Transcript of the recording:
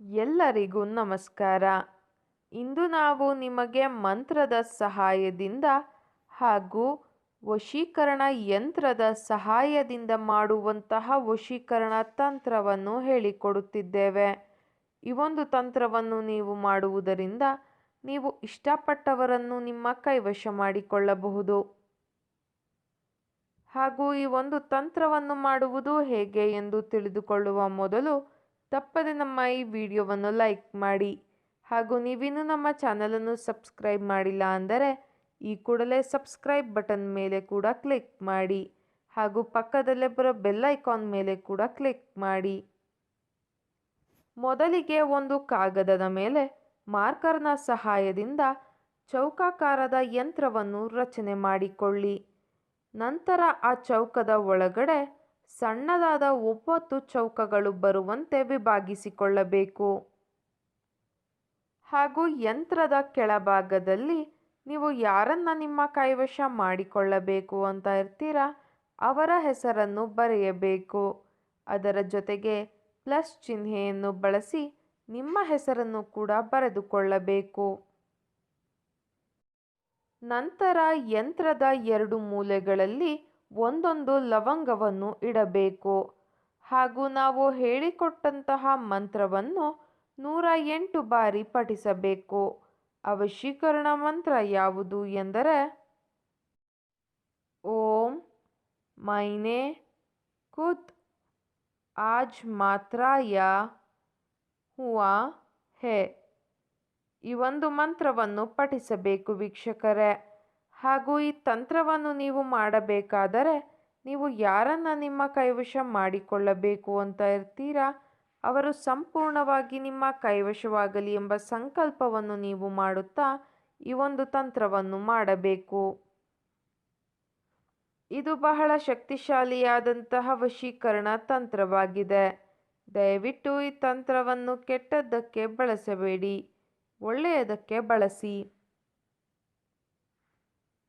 ಎಲ್ಲರಿಗೂ ನಮಸ್ಕಾರ. ಇಂದು ನಾವು ನಿಮಗೆ ಮಂತ್ರದ ಸಹಾಯದಿಂದ ಹಾಗೂ ವಶೀಕರಣ ಯಂತ್ರದ ಸಹಾಯದಿಂದ ಮಾಡುವಂತಹ ವಶೀಕರಣ ತಂತ್ರವನ್ನು ಹೇಳಿಕೊಡುತ್ತಿದ್ದೇವೆ. ಈ ಒಂದು ತಂತ್ರವನ್ನು ನೀವು ಮಾಡುವುದರಿಂದ ನೀವು ಇಷ್ಟಪಟ್ಟವರನ್ನು ನಿಮ್ಮ ಕೈವಶ ಮಾಡಿಕೊಳ್ಳಬಹುದು. ಹಾಗೂ ಈ ಒಂದು ತಂತ್ರವನ್ನು ಮಾಡುವುದು ಹೇಗೆ ಎಂದು ತಿಳಿದುಕೊಳ್ಳುವ ಮೊದಲು ತಪ್ಪದೆ ನಮ್ಮ ಈ ವಿಡಿಯೋವನ್ನು ಲೈಕ್ ಮಾಡಿ ಹಾಗೂ ನೀವಿನ್ನೂ ನಮ್ಮ ಚಾನಲನ್ನು ಸಬ್ಸ್ಕ್ರೈಬ್ ಮಾಡಿಲ್ಲ ಅಂದರೆ ಈ ಕೂಡಲೇ ಸಬ್ಸ್ಕ್ರೈಬ್ ಬಟನ್ ಮೇಲೆ ಕೂಡ ಕ್ಲಿಕ್ ಮಾಡಿ ಹಾಗೂ ಪಕ್ಕದಲ್ಲೇ ಬರೋ ಬೆಲ್ ಐಕಾನ್ ಮೇಲೆ ಕೂಡ ಕ್ಲಿಕ್ ಮಾಡಿ. ಮೊದಲಿಗೆ ಒಂದು ಕಾಗದದ ಮೇಲೆ ಮಾರ್ಕರ್ನ ಸಹಾಯದಿಂದ ಚೌಕಾಕಾರದ ಯಂತ್ರವನ್ನು ರಚನೆ ಮಾಡಿಕೊಳ್ಳಿ. ನಂತರ ಆ ಚೌಕದ ಒಳಗಡೆ ಸಣ್ಣದಾದ ಒಂಬತ್ತು ಚೌಕಗಳು ಬರುವಂತೆ ವಿಭಾಗಿಸಿಕೊಳ್ಳಬೇಕು. ಹಾಗೂ ಯಂತ್ರದ ಕೆಳಭಾಗದಲ್ಲಿ ನೀವು ಯಾರನ್ನ ನಿಮ್ಮ ಕೈವಶ ಮಾಡಿಕೊಳ್ಳಬೇಕು ಅಂತ ಇರ್ತೀರಾ, ಅವರ ಹೆಸರನ್ನು ಬರೆಯಬೇಕು. ಅದರ ಜೊತೆಗೆ ಪ್ಲಸ್ ಚಿಹ್ನೆಯನ್ನು ಬಳಸಿ ನಿಮ್ಮ ಹೆಸರನ್ನು ಕೂಡ ಬರೆದುಕೊಳ್ಳಬೇಕು. ನಂತರ ಯಂತ್ರದ ಎರಡು ಮೂಲೆಗಳಲ್ಲಿ ಒಂದೊಂದು ಲವಂಗವನ್ನು ಇಡಬೇಕು. ಹಾಗೂ ನಾವು ಹೇಳಿಕೊಟ್ಟಂತಹ ಮಂತ್ರವನ್ನು ನೂರ ಎಂಟು ಬಾರಿ ಪಠಿಸಬೇಕು. ಅವಶೀಕರಣ ಮಂತ್ರ ಯಾವುದು ಎಂದರೆ, ಓಂ ಮೈನೆ ಕುತ್ ಆಜ್ ಮಾತ್ರ ಯಾ ಹುವಾ ಹೇ. ಈ ಒಂದು ಮಂತ್ರವನ್ನು ಪಠಿಸಬೇಕು ವೀಕ್ಷಕರೇ. ಹಾಗೂ ಈ ತಂತ್ರವನ್ನು ನೀವು ಮಾಡಬೇಕಾದರೆ ನೀವು ಯಾರನ್ನು ನಿಮ್ಮ ಕೈವಶ ಮಾಡಿಕೊಳ್ಳಬೇಕು ಅಂತ ಇರ್ತೀರಾ? ಅವರು ಸಂಪೂರ್ಣವಾಗಿ ನಿಮ್ಮ ಕೈವಶವಾಗಲಿ ಎಂಬ ಸಂಕಲ್ಪವನ್ನು ನೀವು ಮಾಡುತ್ತಾ ಈ ಒಂದು ತಂತ್ರವನ್ನು ಮಾಡಬೇಕು. ಇದು ಬಹಳ ಶಕ್ತಿಶಾಲಿಯಾದಂತಹ ವಶೀಕರಣ ತಂತ್ರವಾಗಿದೆ. ದಯವಿಟ್ಟು ಈ ತಂತ್ರವನ್ನು ಕೆಟ್ಟದ್ದಕ್ಕೆ ಬಳಸಬೇಡಿ. ಒಳ್ಳೆಯದಕ್ಕೆ ಬಳಸಿ.